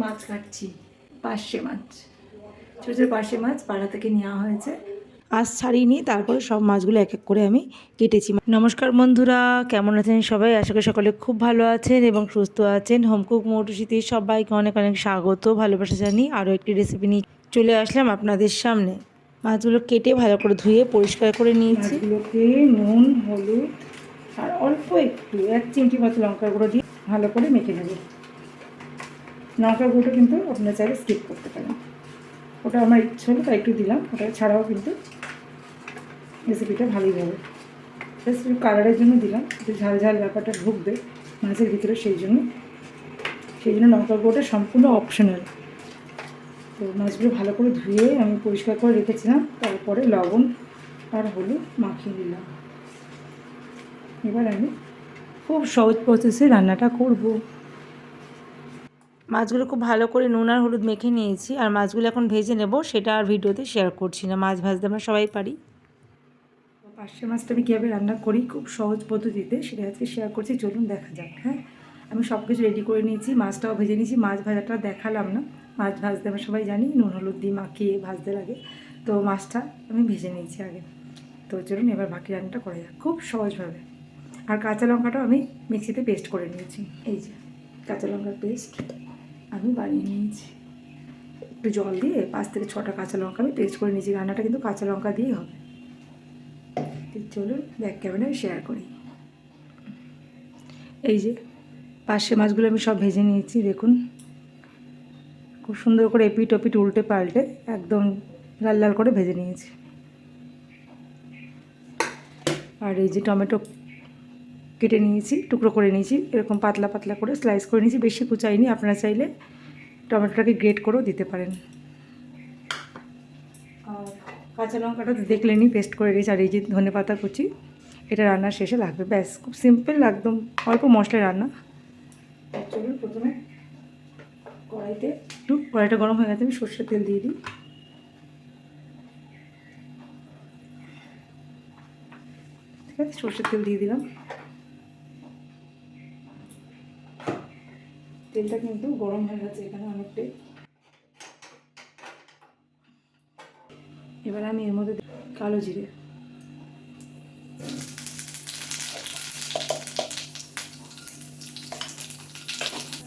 মাছ কাটছি। পার্শে মাছ। ছোটো ছোটো পার্শে মাছ পাড়া থেকে নেওয়া হয়েছে। আজ ছাড়িয়ে তারপরে সব মাছগুলো এক এক করে আমি কেটেছি। নমস্কার বন্ধুরা কেমন আছেন সবাই? আশা করি সকলে খুব ভালো আছেন এবং সুস্থ আছেন। হোমকুক মোটরসিতে সবাইকে অনেক অনেক স্বাগত ভালোবাসা জানি আরও একটি রেসিপি নিয়ে চলে আসলাম আপনাদের সামনে। মাছগুলো কেটে ভালো করে ধুয়ে পরিষ্কার করে নিয়েছি। মাছগুলোকে নুন হলুদ আর অল্প একটু এক চিমটি মতো লঙ্কার গুঁড়ো দিয়ে ভালো করে মেখে নেব। লঙ্কার গুঁড়োটা কিন্তু আপনারা চাইলে স্কিপ করতে পারেন। ওটা আমার ইচ্ছে হলো, তাই একটু দিলাম। ওটা ছাড়াও কিন্তু রেসিপিটা ভালোই হবে। জাস্ট একটু কালারের জন্য দিলাম, একটু ঝাল ঝাল ব্যাপারটা ঢুকবে মাছের ভিতরে, সেই জন্য। সেই জন্য লঙ্কার গুঁড়োটা সম্পূর্ণ অপশনাল তো মাছগুলো ভালো করে ধুয়ে আমি পরিষ্কার করে রেখেছিলাম, তারপরে লবণ আর হলুদ মাখিয়ে নিলাম। এবার আমি খুব সহজ প্রসেসে রান্নাটা করব। মাছগুলো খুব ভালো করে নুন আর হলুদ মেখে নিয়েছি, আর মাছগুলো এখন ভেজে নেব, সেটা আর ভিডিওতে শেয়ার করছি না। মাছ ভাজতে আমরা সবাই পারি। পার্শে মাছটা আমি কীভাবে রান্না করি, খুব সহজ পদ্ধতিতে সেটা আজকে শেয়ার করছি, চলুন দেখা যাক হ্যাঁ? আমি সব কিছু রেডি করে নিয়েছি, মাছটাও ভেজে নিয়েছি, মাছ ভাজাটা দেখালাম না। মাছ ভাজতে আমরা সবাই জানি, নুন, হলুদ দিয়ে মাখিয়ে ভাজতে লাগে। তো মাছটা আমি ভেজে নিয়েছি আগে। তো চলুন এবার বাকি রান্নাটা করা যাক, খুব সহজভাবে। আর কাঁচা লঙ্কাটাও আমি মিক্সিতে পেস্ট করে নিয়েছি। এই যে, কাঁচা লঙ্কার পেস্ট আমি বানিয়ে নিয়েছি। একটু জল দিয়ে পাঁচ থেকে ছটা কাঁচা লঙ্কা আমি পেস্ট করে নিয়েছি। রান্নাটা কিন্তু কাঁচা লঙ্কা দিয়েই হবে। চলুন ব্যাক ক্যামেরায় শেয়ার করি। এই যে পার্শে মাছগুলো আমি সব ভেজে নিয়েছি, দেখুন। খুব সুন্দর করে এপিট ওপিট উল্টে পাল্টে একদম লাল লাল করে ভেজে নিয়েছি। আর এই যে টমেটো কেটে নিয়েছি, টুকরো করে নিয়েছি, এরকম পাতলা পাতলা করে স্লাইস করে নিয়েছি, বেশি কুচাইনি, আপনারা চাইলে টমেটোটাকে গ্রেট করেও দিতে পারেন। কাঁচা লঙ্কাটা তো দেখলেনি পেস্ট করে দিয়েছি আর এই যে ধনে পাতা কুচি, এটা রান্নার শেষে লাগবে, ব্যাস, খুব সিম্পল একদম অল্প মশলায় রান্না। চলুন প্রথমে কড়াইতে, একটু, কড়াইটা গরম হয়ে গেছে, আমি সর্ষের তেল দিয়ে দিই। ঠিক আছে, সর্ষের তেল দিয়ে দিলাম। তেলটা কিন্তু গরম হয়ে গেছে এখানে অনেকটাই। এবার আমি এর মধ্যে কালো জিরে।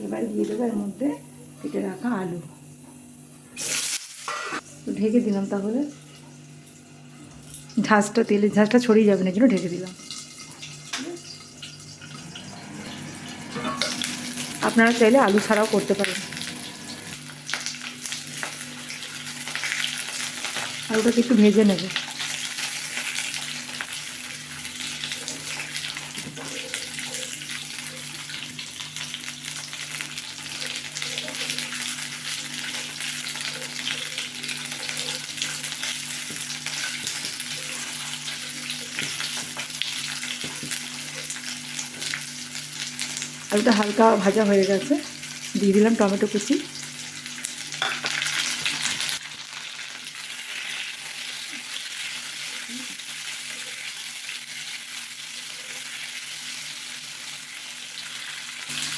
এবার দিয়ে দেবো এর মধ্যে কেটে রাখা আলু। ঢেকে দিলাম তাহলে। ঝাঁসটা তেলের ঝাঁসটা ছড়িয়ে যাবে না জন্য ঢেকে দিলাম। আপনারা চাইলে আলু ছাড়াও করতে পারেন। আলুটাকে একটু ভেজে নেবে। আলুটা হালকা ভাজা হয়ে গেছে। দিয়ে দিলাম টমেটো কুচি।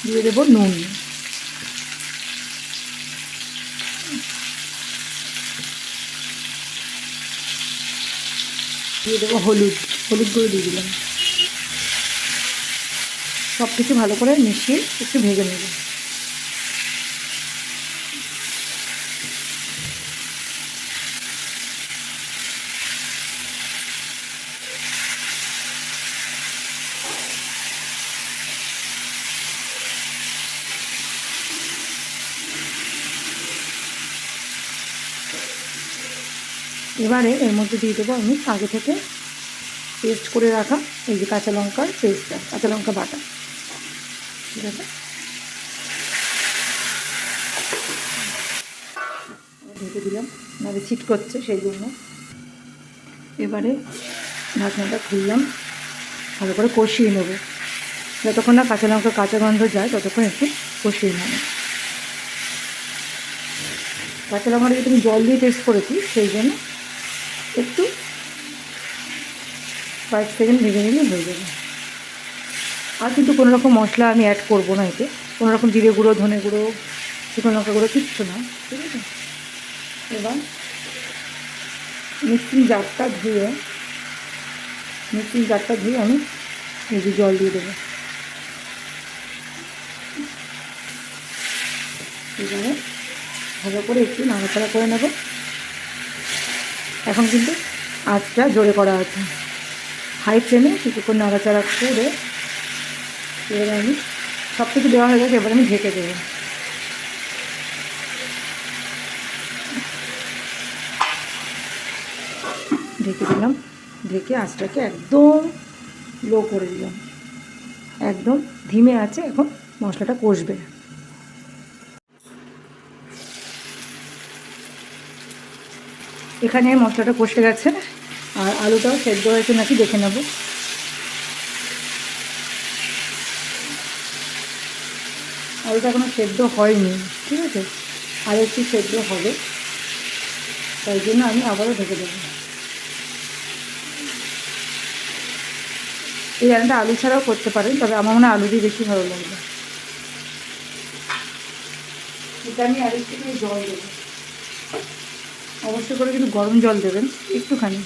দিয়ে দেবো নুন। দিয়ে দেবো হলুদ। হলুদ গুঁড়ো দিয়ে দিলাম। সব কিছু ভালো করে মিশিয়ে একটু ভেজে নেব। এবারে এর মধ্যে দিয়ে দেবো আমি আগে থেকে পেস্ট করে রাখা এই যে কাঁচা লঙ্কার পেস্টটা কাঁচা লঙ্কা বাটা। ঠিক আছে ঢেকে দিলাম। নাহলে ছিট করছে সেই জন্য এবারে ঢাকনাটা খুললাম। ভালো করে কষিয়ে নেব। যতক্ষণ না কাঁচা লঙ্কা, কাঁচা গন্ধ যায়, ততক্ষণ একটু কষিয়ে নেব। কাঁচা লঙ্কাটা আমি জল দিয়ে টেস্ট করেছি, সেই জন্য একটু কয়েক সেকেন্ড ভেজে নিলে হয়ে যাবে। আর কিন্তু কোনো রকম মশলা আমি অ্যাড করব না এতে। কোনো রকম জিরে গুঁড়ো, ধনে গুঁড়ো, শুকনো লঙ্কা গুঁড়ো, কিচ্ছু না, ঠিক আছে? এবার মিক্সিং জারটা ধুয়ে মিক্সিং জারটা ধুয়ে আমি এই যে জল দিয়ে দেবো। এবারে ভালো করে একটু নাড়াচাড়া করে নেব। এখন কিন্তু আঁচটা জোরে করা আছে। হাই ফ্লেমে কিছুক্ষণ নাড়াচাড়া করে এবারে আমি সব কিছু দেওয়া হয়ে গেছে, এবার আমি ঢেকে দেবো। ঢেকে দিলাম, ঢেকে আঁচটাকে একদম লো করে দিলাম। একদম ধিমে আছে, এখন মশলাটা কষবে। এখানে মশলাটা কষে গেছে, আর আলুটাও সেদ্ধ হয়েছে নাকি দেখে নেব। আলুটা এখনও সেদ্ধ হয়নি, ঠিক আছে? আর একটু সেদ্ধ হবে। তাই জন্য আমি আবারও ঢেকে দেবো। এই রান্নাটা আলু ছাড়াও করতে পারেন, তবে আমার মনে হয় আলু দিয়ে বেশি ভালো লাগবে। এটা আমি আর একটু জল দেবো। অবশ্যই করে কিন্তু গরম জল দেবেন, একটুখানি।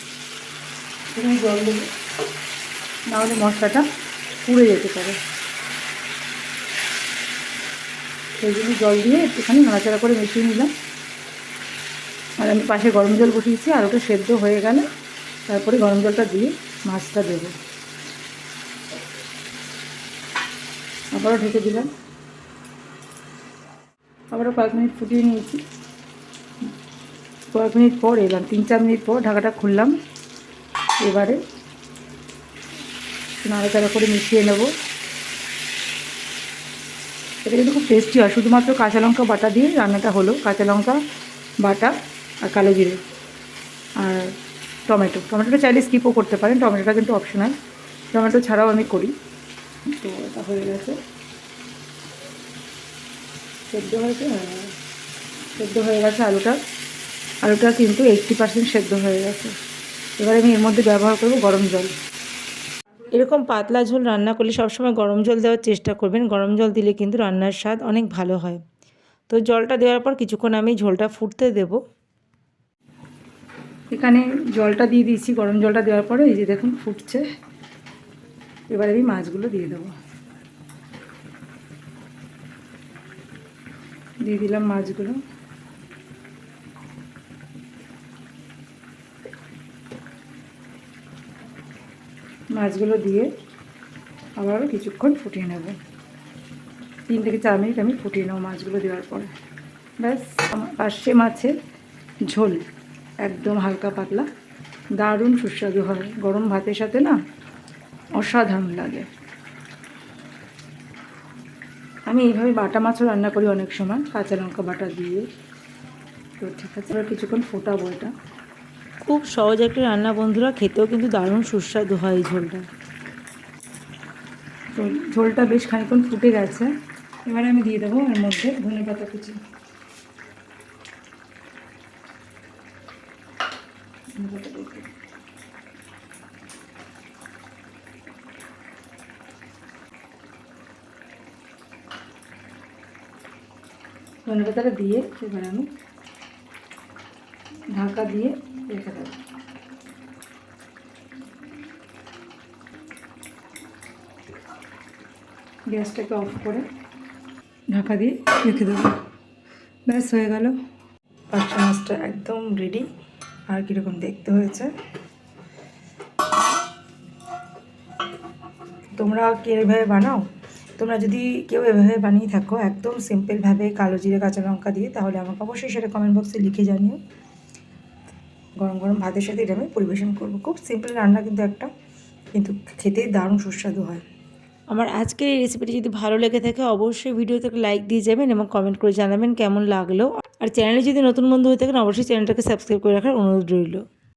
একটুখানি জল দেবেন। নাহলে মশলাটা পুড়ে যেতে পারে। সেই জন্য জল দিয়ে একটুখানি নাড়াচাড়া করে মিশিয়ে নিলাম। আর আমি পাশে গরম জল বসিয়েছি, আর ওটা সেদ্ধ হয়ে গেলে তারপরে গরম জলটা দিয়ে মাছটা দেবো। আবারও ঢেকে দিলাম। আবারও কয়েক মিনিট ফুটিয়ে নিয়েছি। কয়েক মিনিট পর এলাম, তিন চার মিনিট পর ঢাকাটা খুললাম। এবারে নাড়াচাড়া করে মিশিয়ে নেব। এটা কিন্তু খুব টেস্টি হয়। শুধুমাত্র কাঁচা লঙ্কা বাটা দিয়ে রান্নাটা হলো। কাঁচা লঙ্কা, বাটা আর কালো জিরে আর টমেটো। টমেটোটা চাইলে স্কিপও করতে পারেন। টমেটোটা কিন্তু অপশনাল টমেটো ছাড়াও আমি করি। তো এটা হয়ে গেছে। সেদ্ধ হয়েছে হ্যাঁ। সেদ্ধ হয়ে গেছে আলুটা। আলুটা কিন্তু এইটটি পার্সেন্ট সেদ্ধ হয়ে গেছে। এবার আমি এর মধ্যে ব্যবহার করব গরম জল। এরকম পাতলা ঝোল রান্না করলে সবসময় গরম জল দেওয়ার চেষ্টা করবেন। গরম জল দিলে কিন্তু রান্নার স্বাদ অনেক ভালো হয়। তো জলটা দেওয়ার পর কিছুক্ষণ আমি ঝোলটা ফুটতে দেব। এখানে জলটা দিয়ে দিয়েছি, গরম জলটা দেওয়ার পরে এই যে দেখুন ফুটছে। এবার আমি মাছগুলো দিয়ে দেবো। দিয়ে দিলাম মাছগুলো। মাছগুলো দিয়ে আবারও কিছুক্ষণ ফুটিয়ে নেব। তিন থেকে চার মিনিট আমি ফুটিয়ে নেব মাছগুলো দেওয়ার পরে। ব্যাস, আমার মাছের ঝোল, একদম হালকা পাতলা। দারুণ সুস্বাদু হয়। গরম ভাতের সাথে না অসাধারণ লাগে। আমি এইভাবে বাটা মাছও রান্না করি অনেক সময়, কাঁচা লঙ্কা বাটা দিয়ে। তো ঠিক আছে কিছুক্ষণ ফোটাবো এটা। খুব সহজ একটা রান্না, বন্ধুরা। খেতেও কিন্তু দারুণ সুস্বাদু হয় এই ঝোলটা। তো ঝোলটা বেশ খানিক্ষণ ফুটে গেছে। এবারে আমি দিয়ে দেবো এর মধ্যে ধনে পাতা কুচি। ধনে পাতাটা দিয়ে এবার আমি ঢাকা দিয়ে রেখে দেবো গ্যাসটাকে অফ করে ঢাকা দিয়ে রেখে দেবো ব্যাস হয়ে গেল পাঁচটা মাছটা একদম রেডি আর কীরকম দেখতে হয়েছে? তোমরা কি এভাবে বানাও? তোমরা যদি কেউ এভাবে বানিয়ে থাকো একদম সিম্পলভাবে কালো জিরে কাঁচা লঙ্কা দিয়ে তাহলে আমাকে অবশ্যই সেটা কমেন্ট বক্সে লিখে জানিও। গরম গরম ভাতের সাথে এটা আমি পরিবেশন করব। খুব সিম্পল রান্না কিন্তু একটা, কিন্তু খেতে দারুণ সুস্বাদু হয়। আমার আজকের এই রেসিপিটি যদি ভালো লেগে থাকে, অবশ্যই ভিডিওতে লাইক দিয়ে যাবেন এবং কমেন্ট করে জানাবেন কেমন লাগল। আর চ্যানেলে যদি নতুন বন্ধু হয়ে থাকেন, অবশ্যই চ্যানেলটাকে সাবস্ক্রাইব করে রাখার অনুরোধ রইল।